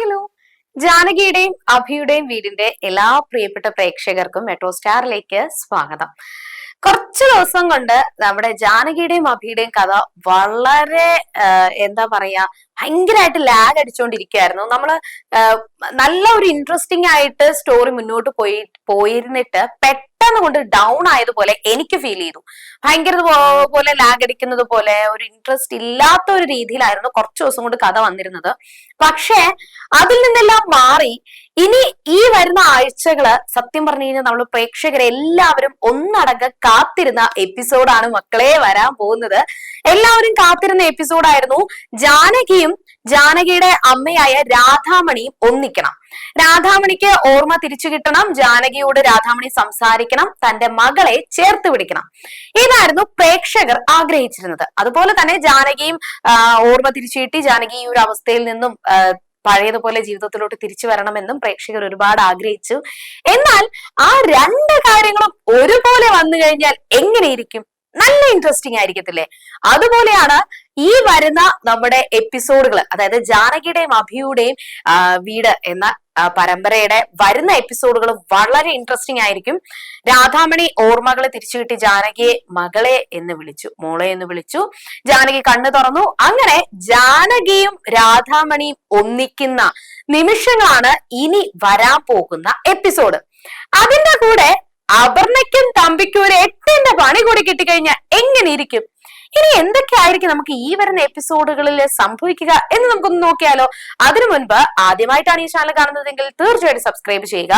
Hello. ജാനകിയുടെയും അഭിയുടെയും വീടിന്റെ എല്ലാ പ്രിയപ്പെട്ട പ്രേക്ഷകർക്കും മെട്രോ സ്റ്റാറിലേക്ക് സ്വാഗതം. കുറച്ച് ദിവസം കൊണ്ട് നമ്മുടെ ജാനകിയുടെയും അഭിയുടെയും കഥ വളരെ എന്താ പറയാ ഭയങ്കരമായിട്ട് ലാഗ് അടിച്ചുകൊണ്ടിരിക്കുകയായിരുന്നു നമ്മൾ നല്ല ഒരു ഇൻട്രസ്റ്റിംഗ് ആയിട്ട് സ്റ്റോറി മുന്നോട്ട് പോയി പോയിരുന്നിട്ട് പെട്ടെന്ന് കൊണ്ട് ഡൗൺ ആയതുപോലെ എനിക്ക് ഫീൽ ചെയ്തു. ഭയങ്കര പോലെ ലാഗ് അടിക്കുന്നത് പോലെ ഒരു ഇൻട്രസ്റ്റ് ഇല്ലാത്ത ഒരു രീതിയിലായിരുന്നു കുറച്ച് ദിവസം കൊണ്ട് കഥ വന്നിരുന്നത്. പക്ഷേ അതിൽ നിന്നെല്ലാം മാറി ഇനി ഈ വരുന്ന ആഴ്ചകൾ സത്യം പറഞ്ഞു കഴിഞ്ഞാൽ നമ്മൾ പ്രേക്ഷകരെ എല്ലാവരും ഒന്നടങ്ക കാത്തിരുന്ന എപ്പിസോഡാണ് മക്കളെ വരാൻ പോകുന്നത്. എല്ലാവരും കാത്തിരുന്ന എപ്പിസോഡായിരുന്നു ജാനകിയും ജാനകിയുടെ അമ്മയായ രാധാമണിയും ഒന്നിക്കണം. രാധാമണിക്ക് ഓർമ്മ തിരിച്ചു കിട്ടണം. ജാനകിയോട് രാധാമണി സംസാരിക്കണം. തന്റെ മകളെ ചേർത്ത് പിടിക്കണം. ഇതായിരുന്നു പ്രേക്ഷകർ ആഗ്രഹിച്ചിരുന്നത്. അതുപോലെ തന്നെ ജാനകിയും ഓർമ്മ തിരിച്ചു കിട്ടി. ജാനകി ഈ ഒരു അവസ്ഥയിൽ നിന്നും പഴയതുപോലെ ജീവിതത്തിലോട്ട് തിരിച്ചു വരണമെന്നും പ്രേക്ഷകർ ഒരുപാട് ആഗ്രഹിച്ചു. എന്നാൽ ആ രണ്ട് കാര്യങ്ങളും ഒരുപോലെ വന്നു കഴിഞ്ഞാൽ എങ്ങനെയിരിക്കും? നല്ല ഇൻട്രസ്റ്റിംഗ് ആയിരിക്കത്തില്ലേ? അതുപോലെയാണ് ഈ വരുന്ന നമ്മുടെ എപ്പിസോഡുകൾ അതായത് ജാനകിയുടെയും അഭിയുടെയും വീട് എന്ന പരമ്പരയുടെ വരുന്ന എപ്പിസോഡുകൾ വളരെ ഇൻട്രസ്റ്റിംഗ് ആയിരിക്കും. രാധാമണി ഓർമ്മകളെ തിരിച്ചു കിട്ടി ജാനകിയെ മകളെ എന്ന് വിളിച്ചു മോളെ എന്ന് വിളിച്ചു. ജാനകി കണ്ണു തുറന്നു. അങ്ങനെ ജാനകിയും രാധാമണിയും ഒന്നിക്കുന്ന നിമിഷങ്ങളാണ് ഇനി വരാൻ പോകുന്ന എപ്പിസോഡ്. അതിന്റെ കൂടെ അപർണയ്ക്കും തമ്പിക്കും ഒരു എട്ടിന്റെ പണി കൂടി കിട്ടിക്കഴിഞ്ഞാൽ എങ്ങനെ ഇരിക്കും? ഇനി എന്തൊക്കെയായിരിക്കും നമുക്ക് ഈ വരുന്ന എപ്പിസോഡുകളിൽ സംഭവിക്കുക എന്ന് നമുക്കൊന്ന് നോക്കിയാലോ? അതിനു മുൻപ് ആദ്യമായിട്ടാണ് ഈ ചാനൽ കാണുന്നതെങ്കിൽ തീർച്ചയായിട്ടും സബ്സ്ക്രൈബ് ചെയ്യുക.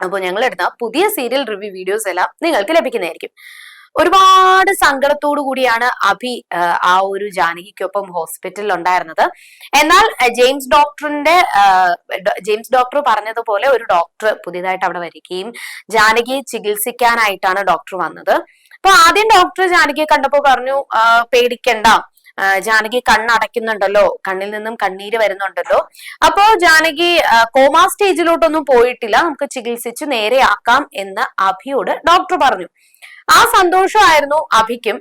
അപ്പോൾ ഞങ്ങൾ എടുത്ത പുതിയ സീരിയൽ റിവ്യൂ വീഡിയോസ് എല്ലാം നിങ്ങൾക്ക് ലഭിക്കുന്നതായിരിക്കും. ഒരുപാട് സങ്കടത്തോടു കൂടിയാണ് അഭി ആ, ഒരു ജാനകിക്കൊപ്പം ഹോസ്പിറ്റലിൽ ഉണ്ടായിരുന്നത്. എന്നാൽ ജെയിംസ് ഡോക്ടറിന്റെ ജെയിംസ് ഡോക്ടർ പറഞ്ഞതുപോലെ ഒരു ഡോക്ടർ പുതിയതായിട്ട് അവിടെ വരികയും ജാനകിയെ ചികിത്സിക്കാനായിട്ടാണ് ഡോക്ടർ വന്നത്. അപ്പൊ ആദ്യം ഡോക്ടർ ജാനകിയെ കണ്ടപ്പോ പറഞ്ഞു പേടിക്കണ്ട. ജാനകി കണ്ണടയ്ക്കുന്നുണ്ടല്ലോ. കണ്ണിൽ നിന്നും കണ്ണീര് വരുന്നുണ്ടല്ലോ. അപ്പോ ജാനകി കോമാ സ്റ്റേജിലോട്ടൊന്നും പോയിട്ടില്ല. നമുക്ക് ചികിത്സിച്ച് നേരെയാക്കാം എന്ന് അഭിയോട് ഡോക്ടർ പറഞ്ഞു. ആ സന്തോഷമായിരുന്നു അഭിക്കും.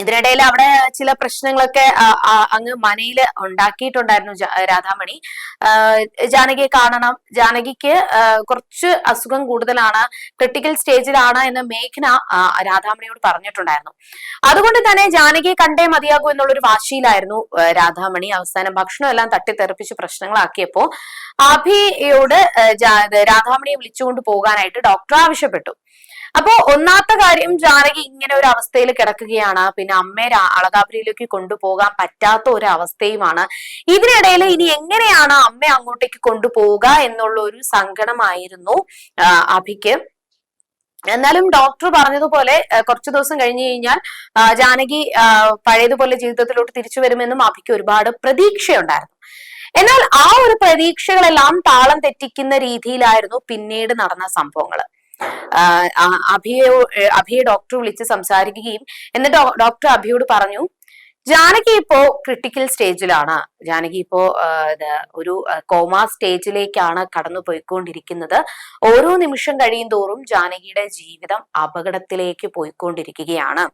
ഇതിനിടയിൽ അവിടെ ചില പ്രശ്നങ്ങളൊക്കെ അങ്ങ് മനയിൽ ഉണ്ടാക്കിയിട്ടുണ്ടായിരുന്നു രാധാമണി. ജാനകിയെ കാണണം. ജാനകിക്ക് കുറച്ച് അസുഖം കൂടുതലാണ്. ക്രിട്ടിക്കൽ സ്റ്റേജിലാണ് എന്ന് മേഘന രാധാമണിയോട് പറഞ്ഞിട്ടുണ്ടായിരുന്നു. അതുകൊണ്ട് തന്നെ ജാനകിയെ കണ്ടേ മതിയാകൂ എന്നുള്ളൊരു വാശിയിലായിരുന്നു രാധാമണി അവസാനം ഭക്ഷണം എല്ലാം തട്ടിത്തെറിപ്പിച്ച് പ്രശ്നങ്ങളാക്കിയപ്പോ അഭിയോട് രാധാമണിയെ വിളിച്ചുകൊണ്ട് പോകാനായിട്ട് ഡോക്ടർ ആവശ്യപ്പെട്ടു. അപ്പോ ഒന്നാമത്തെ കാര്യം ജാനകി ഇങ്ങനെ ഒരു അവസ്ഥയിൽ കിടക്കുകയാണ്. പിന്നെ അമ്മയെ അളകാപുരിയിലേക്ക് കൊണ്ടുപോകാൻ പറ്റാത്ത ഒരു അവസ്ഥയുമാണ് ഇതിനിടയിൽ ഇനി എങ്ങനെയാണ് അമ്മ അങ്ങോട്ടേക്ക് കൊണ്ടുപോവുക എന്നുള്ള ഒരു സങ്കടമായിരുന്നു അഭിക്ക്. എന്നാലും ഡോക്ടർ പറഞ്ഞതുപോലെ കുറച്ചു ദിവസം കഴിഞ്ഞു കഴിഞ്ഞാൽ ജാനകി പഴയതുപോലെ ജീവിതത്തിലോട്ട് തിരിച്ചു വരുമെന്നും അഭിക്ക് ഒരുപാട് പ്രതീക്ഷയുണ്ടായിരുന്നു. എന്നാൽ ആ ഒരു പ്രതീക്ഷകളെല്ലാം താളം തെറ്റിക്കുന്ന രീതിയിലായിരുന്നു പിന്നീട് നടന്ന സംഭവങ്ങൾ അഭിയെ അഭിയെ ഡോക്ടർ വിളിച്ച് സംസാരിക്കുകയും എന്നിട്ട് ഡോക്ടർ അഭിയോട് പറഞ്ഞു ജാനകി ഇപ്പോ ക്രിട്ടിക്കൽ സ്റ്റേജിലാണ് ജാനകി ഇപ്പോ ഒരു കോമ സ്റ്റേജിലേക്കാണ് കടന്നു പോയിക്കൊണ്ടിരിക്കുന്നത്. ഓരോ നിമിഷം കഴിയും തോറും ജാനകിയുടെ ജീവിതം അപകടത്തിലേക്ക് പോയിക്കൊണ്ടിരിക്കുകയാണ്.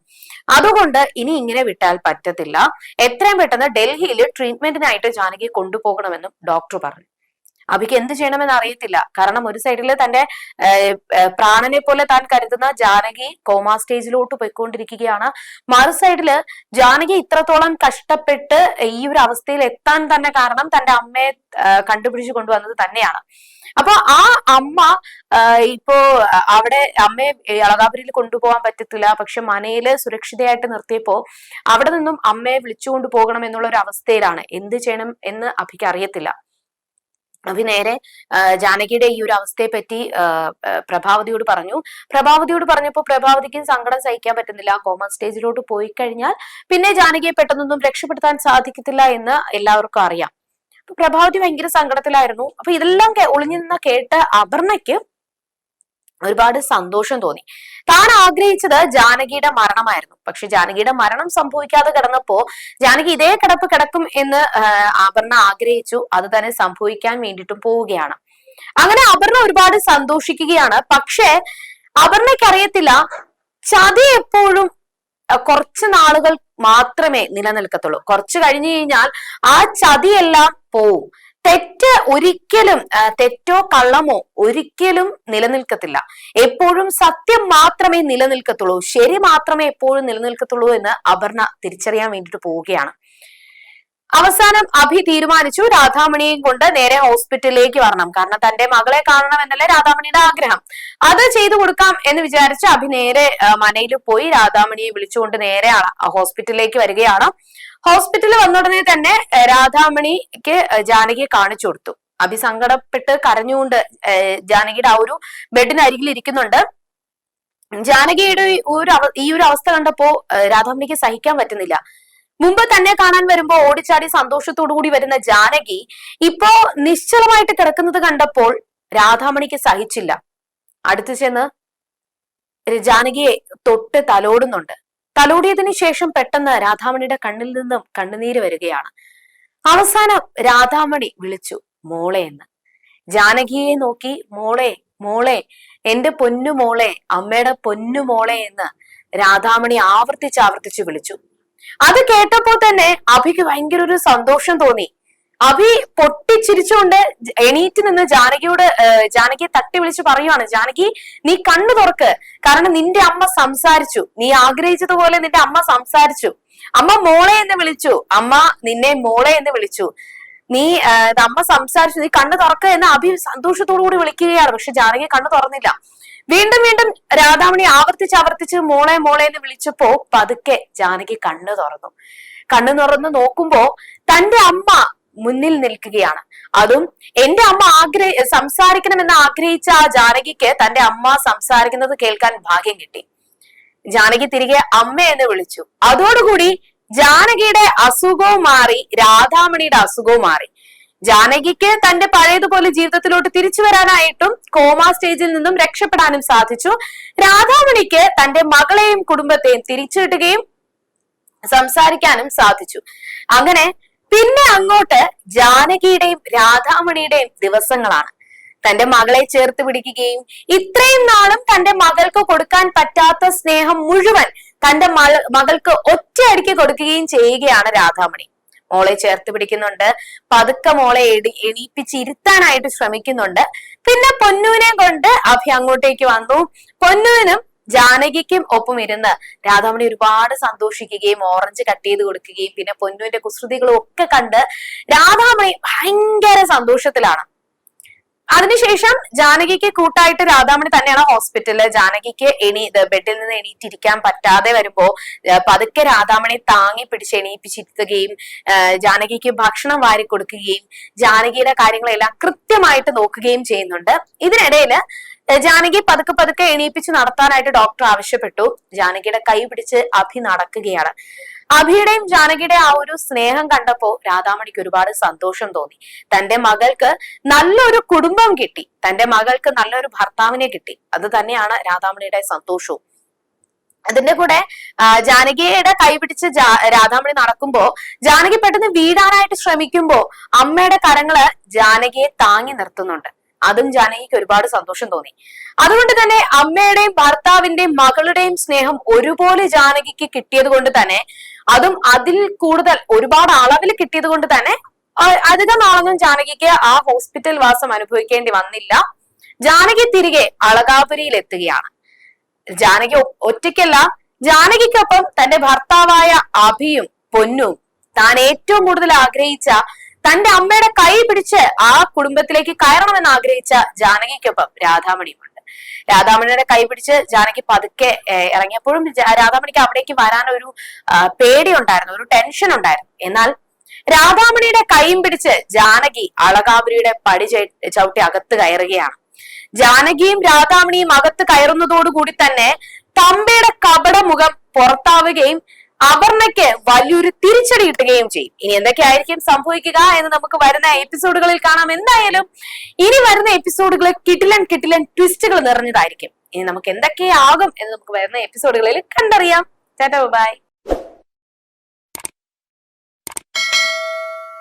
അതുകൊണ്ട് ഇനി ഇങ്ങനെ വിട്ടാൽ പറ്റത്തില്ല. എത്രയും പെട്ടെന്ന് ഡൽഹിയിൽ ട്രീറ്റ്മെന്റിനായിട്ട് ജാനകിയെ കൊണ്ടുപോകണമെന്നും ഡോക്ടർ പറഞ്ഞു. അഭിക്ക് എന്ത് ചെയ്യണമെന്ന് അറിയത്തില്ല. കാരണം ഒരു സൈഡിൽ തന്റെ പ്രാണനെ പോലെ താൻ കരുതുന്ന ജാനകി കോമാ സ്റ്റേജിലോട്ട് പോയിക്കൊണ്ടിരിക്കുകയാണ്. മറു സൈഡിൽ ജാനകി ഇത്രത്തോളം കഷ്ടപ്പെട്ട് ഈ ഒരു അവസ്ഥയിൽ എത്താൻ തന്നെ കാരണം തന്റെ അമ്മയെ കണ്ടുപിടിച്ചു കൊണ്ടുവന്നത് തന്നെയാണ്. അപ്പൊ ആ അമ്മ ഇപ്പോ അവിടെ അമ്മയെ അളകാപുരിയിൽ കൊണ്ടുപോകാൻ പറ്റത്തില്ല. പക്ഷെ മനയിൽ സുരക്ഷിതയായിട്ട് നിർത്തിയപ്പോ അവിടെ നിന്നും അമ്മയെ വിളിച്ചുകൊണ്ട് പോകണം എന്നുള്ള ഒരു അവസ്ഥയിലാണ്. എന്ത് ചെയ്യണം എന്ന് അഭിക്ക് അറിയത്തില്ല. അഭി നേരെ ജാനകിയുടെ ഈ ഒരു അവസ്ഥയെ പറ്റി പ്രഭാവതിയോട് പറഞ്ഞു. പ്രഭാവതിയോട് പറഞ്ഞപ്പോൾ പ്രഭാവതിക്കും സങ്കടം സഹിക്കാൻ പറ്റുന്നില്ല. കോമൺ സ്റ്റേജിലോട്ട് പോയി കഴിഞ്ഞാൽ പിന്നെ ജാനകിയെ പെട്ടെന്നൊന്നും രക്ഷപ്പെടുത്താൻ സാധിക്കത്തില്ല എന്ന് എല്ലാവർക്കും അറിയാം. അപ്പൊ പ്രഭാവതി ഭയങ്കര സങ്കടത്തിലായിരുന്നു. അപ്പൊ ഇതെല്ലാം ഒളിഞ്ഞു നിന്ന കേട്ട അപർണയ്ക്ക് ഒരുപാട് സന്തോഷം തോന്നി. താൻ ആഗ്രഹിച്ചത് ജാനകിയുടെ മരണമായിരുന്നു. പക്ഷെ ജാനകിയുടെ മരണം സംഭവിക്കാതെ കിടന്നപ്പോ ജാനകി ഇതേ കിടപ്പ് കിടക്കും എന്ന് അപർണ ആഗ്രഹിച്ചു. അത് തന്നെ സംഭവിക്കാൻ വേണ്ടിയിട്ടും പോവുകയാണ്. അങ്ങനെ അപർണ ഒരുപാട് സന്തോഷിക്കുകയാണ്. പക്ഷേ അപർണയ്ക്കറിയത്തില്ല ചതി എപ്പോഴും കുറച്ച് നാളുകൾ മാത്രമേ നിലനിൽക്കത്തുള്ളൂ. കുറച്ച് കഴിഞ്ഞു കഴിഞ്ഞാൽ ആ ചതിയെല്ലാം പോവും. തെറ്റ് ഒരിക്കലും തെറ്റോ കള്ളമോ ഒരിക്കലും നിലനിൽക്കത്തില്ല. എപ്പോഴും സത്യം മാത്രമേ നിലനിൽക്കത്തുള്ളൂ. ശരി മാത്രമേ എപ്പോഴും നിലനിൽക്കത്തുള്ളൂ എന്ന് അപർണ തിരിച്ചറിയാൻ വേണ്ടിയിട്ട് പോവുകയാണ്. അവസാനം അഭി തീരുമാനിച്ചു. രാധാമണിയെയും കൊണ്ട് നേരെ ഹോസ്പിറ്റലിലേക്ക് വരണം. കാരണം തന്റെ മകളെ കാണണം എന്നല്ലേ രാധാമണിയുടെ ആഗ്രഹം. അത് ചെയ്തു കൊടുക്കാം എന്ന് വിചാരിച്ച് അഭി നേരെ മനയിൽ പോയി രാധാമണിയെ വിളിച്ചുകൊണ്ട് നേരെ ഹോസ്പിറ്റലിലേക്ക് വരികയാണ്. ഹോസ്പിറ്റലിൽ വന്ന ഉടനെ തന്നെ രാധാമണിക്ക് ജാനകിയെ കാണിച്ചു കൊടുത്തു. അഭി സങ്കടപ്പെട്ട് കരഞ്ഞുകൊണ്ട് ജാനകിയുടെ ആ ഒരു ബെഡിനരികിൽ ഇരിക്കുന്നുണ്ട്. ജാനകിയുടെ ഒരു ഈ ഒരു അവസ്ഥ കണ്ടപ്പോ രാധാമണിക്ക് സഹിക്കാൻ പറ്റുന്നില്ല. മുമ്പ് തന്നെ കാണാൻ വരുമ്പോ ഓടിച്ചാടി സന്തോഷത്തോടു കൂടി വരുന്ന ജാനകി ഇപ്പോ നിശ്ചലമായിട്ട് കിടക്കുന്നത് കണ്ടപ്പോൾ രാധാമണിക്ക് സഹിച്ചില്ല. അടുത്തു ചെന്ന് ജാനകിയെ തൊട്ട് തലോടുന്നുണ്ട്. തലോടിയതിനു ശേഷം പെട്ടെന്ന് രാധാമണിയുടെ കണ്ണിൽ നിന്നും കണ്ണുനീര് വരികയാണ്. അവസാനം രാധാമണി വിളിച്ചു മോളെ എന്ന്. ജാനകിയെ നോക്കി മോളെ മോളെ എന്റെ പൊന്നു മോളെ അമ്മയുടെ പൊന്നു മോളെ എന്ന്. രാധാമണി ആവർത്തിച്ച് ആവർത്തിച്ച് വിളിച്ചു. അത് കേട്ടപ്പോ തന്നെ അഭിക്ക് ഭയങ്കര ഒരു സന്തോഷം തോന്നി. അഭി പൊട്ടിച്ചിരിച്ചുകൊണ്ട് എണീറ്റ് നിന്ന് ജാനകിയോട് ജാനകിയെ തട്ടി വിളിച്ച് പറയുവാണ് ജാനകി നീ കണ്ണു തുറക്ക്. കാരണം നിന്റെ അമ്മ സംസാരിച്ചു. നീ ആഗ്രഹിച്ചതുപോലെ നിന്റെ അമ്മ സംസാരിച്ചു. അമ്മ മോളെ എന്ന് വിളിച്ചു. അമ്മ നിന്നെ മോളെ എന്ന് വിളിച്ചു. നീ അമ്മ സംസാരിച്ചു. നീ കണ്ണു തുറക്ക എന്ന് അഭി സന്തോഷത്തോടു കൂടി വിളിക്കുകയാണ്. പക്ഷെ ജാനകി കണ്ണു തുറന്നില്ല. വീണ്ടും വീണ്ടും രാധാമണി ആവർത്തിച്ച് ആവർത്തിച്ച് മോളെ മോളെ എന്ന് വിളിച്ചപ്പോ പതുക്കെ ജാനകി കണ്ണു തുറന്നു. കണ്ണു തുറന്ന് നോക്കുമ്പോ തന്റെ അമ്മ മുന്നിൽ നിൽക്കുകയാണ്. അതും എന്റെ അമ്മ ആഗ്രഹ സംസാരിക്കണമെന്ന് ആഗ്രഹിച്ച ആ ജാനകിക്ക് തന്റെ അമ്മ സംസാരിക്കുന്നത് കേൾക്കാൻ ഭാഗ്യം കിട്ടി. ജാനകി തിരികെ അമ്മ എന്ന് വിളിച്ചു. അതോടുകൂടി ജാനകിയുടെ അസുഖവും മാറി രാധാമണിയുടെ അസുഖവും മാറി. ജാനകിക്ക് തന്റെ പഴയതുപോലെ ജീവിതത്തിലോട്ട് തിരിച്ചു വരാനായിട്ടും കോമ സ്റ്റേജിൽ നിന്നും രക്ഷപ്പെടാനും സാധിച്ചു. രാധാമണിക്ക് തന്റെ മകളെയും കുടുംബത്തെയും തിരിച്ചിടുകയും സംസാരിക്കാനും സാധിച്ചു. അങ്ങനെ പിന്നെ അങ്ങോട്ട് ജാനകിയുടെയും രാധാമണിയുടെയും ദിവസങ്ങളാണ്. തന്റെ മകളെ ചേർത്ത് പിടിക്കുകയും ഇത്രയും നാളും തന്റെ മകൾക്ക് കൊടുക്കാൻ പറ്റാത്ത സ്നേഹം മുഴുവൻ തന്റെ മകൾക്ക് ഒറ്റയടിക്ക് കൊടുക്കുകയും ചെയ്യുകയാണ് രാധാമണി. മോളെ ചേർത്ത് പിടിക്കുന്നുണ്ട്. പതുക്കെ മോളെ എടി എണീപ്പിച്ച് ഇരുത്താനായിട്ട് ശ്രമിക്കുന്നുണ്ട്. പിന്നെ പൊന്നുവിനെ കൊണ്ട് അഭി അങ്ങോട്ടേക്ക് വന്നു. പൊന്നുവിനും ജാനകിക്കും ഒപ്പം ഇരുന്ന് രാധാമണി ഒരുപാട് സന്തോഷിക്കുകയും ഓറഞ്ച് കട്ട് ചെയ്ത് കൊടുക്കുകയും പിന്നെ പൊന്നുവിന്റെ കുസൃതികളും ഒക്കെ കണ്ട് രാധാമണി ഭയങ്കര സന്തോഷത്തിലാണ്. അതിനുശേഷം ജാനകിക്ക് കൂട്ടായിട്ട് രാധാമണി തന്നെയാണ് ഹോസ്പിറ്റലിൽ ജാനകിക്ക് എണി ബെഡിൽ നിന്ന് എണീറ്റിരിക്കാൻ പറ്റാതെ വരുമ്പോ പതുക്കെ രാധാമണി താങ്ങി പിടിച്ച് എണീപ്പിച്ചിരുത്തുകയും ജാനകിക്ക് ഭക്ഷണം വാരി കൊടുക്കുകയും ജാനകിയുടെ കാര്യങ്ങളെല്ലാം കൃത്യമായിട്ട് നോക്കുകയും ചെയ്യുന്നുണ്ട്. ഇതിനിടയിൽ ജാനകി പതുക്കെ പതുക്കെ എണീപ്പിച്ച് നടത്താനായിട്ട് ഡോക്ടർ ആവശ്യപ്പെട്ടു. ജാനകിയുടെ കൈ പിടിച്ച് അഭി നടക്കുകയാണ്. അഭിയുടെയും ജാനകിയുടെ ആ ഒരു സ്നേഹം കണ്ടപ്പോ രാധാമണിക്ക് ഒരുപാട് സന്തോഷം തോന്നി. തന്റെ മകൾക്ക് നല്ലൊരു കുടുംബം കിട്ടി. തന്റെ മകൾക്ക് നല്ലൊരു ഭർത്താവിനെ കിട്ടി. അത് തന്നെയാണ് രാധാമണിയുടെ സന്തോഷവും. അതിന്റെ കൂടെ ജാനകിയുടെ കൈ പിടിച്ച് ജാ- രാധാമണി നടക്കുമ്പോ ജാനകി പെട്ടെന്ന് വീഴാനായിട്ട് ശ്രമിക്കുമ്പോ അമ്മയുടെ കരങ്ങൾ ജാനകിയെ താങ്ങി നിർത്തുന്നുണ്ട്. അതും ജാനകിക്ക് ഒരുപാട് സന്തോഷം തോന്നി. അതുകൊണ്ട് തന്നെ അമ്മയുടെയും ഭർത്താവിന്റെയും മകളുടെയും സ്നേഹം ഒരുപോലെ ജാനകിക്ക് കിട്ടിയത് കൊണ്ട് തന്നെ അതും അതിൽ കൂടുതൽ ഒരുപാട് അളവിൽ കിട്ടിയത് കൊണ്ട് തന്നെ അധികം നാളൊന്നും ജാനകിക്ക് ആ ഹോസ്പിറ്റൽ വാസം അനുഭവിക്കേണ്ടി വന്നില്ല. ജാനകി തിരികെ അളകാപുരിയിൽ എത്തുകയാണ്. ജാനകി ഒറ്റയ്ക്കല്ല ജാനകിക്കൊപ്പം തന്റെ ഭർത്താവായ അഭിയും പൊന്നും താൻ ഏറ്റവും കൂടുതൽ ആഗ്രഹിച്ച തന്റെ അമ്മയുടെ കൈ പിടിച്ച് ആ കുടുംബത്തിലേക്ക് കയറണമെന്ന് ആഗ്രഹിച്ച ജാനകിക്കൊപ്പം രാധാമണിയുമുണ്ട്. രാധാമണിയുടെ കൈപിടിച്ച് ജാനകി പതുക്കെ ഇറങ്ങിയപ്പോഴും രാധാമണിക്ക് അവിടേക്ക് വരാൻ ഒരു പേടി ഉണ്ടായിരുന്നു ഒരു ടെൻഷൻ ഉണ്ടായിരുന്നു. എന്നാൽ രാധാമണിയുടെ കൈയും പിടിച്ച് ജാനകി അളകാപുരിയുടെ പടി ചവിട്ടി അകത്ത് കയറുകയാണ്. ജാനകിയും രാധാമണിയും അകത്ത് കയറുന്നതോടുകൂടി തന്നെ തമ്പയുടെ കപട മുഖം പുറത്താവുകയും അപർണയ്ക്ക് വലിയൊരു തിരിച്ചടി കിട്ടുകയും ചെയ്യും. ഇനി എന്തൊക്കെയായിരിക്കും സംഭവിക്കുക എന്ന് നമുക്ക് വരുന്ന എപ്പിസോഡുകളിൽ കാണാം. എന്തായാലും ഇനി വരുന്ന എപ്പിസോഡുകൾ കിട്ടിലൻ കിട്ടിലൻ ട്വിസ്റ്റുകൾ നിറഞ്ഞതായിരിക്കും. ഇനി നമുക്ക് എന്തൊക്കെയാകും എന്ന് നമുക്ക് വരുന്ന എപ്പിസോഡുകളിൽ കണ്ടറിയാം. ചേട്ടാ ബൈ.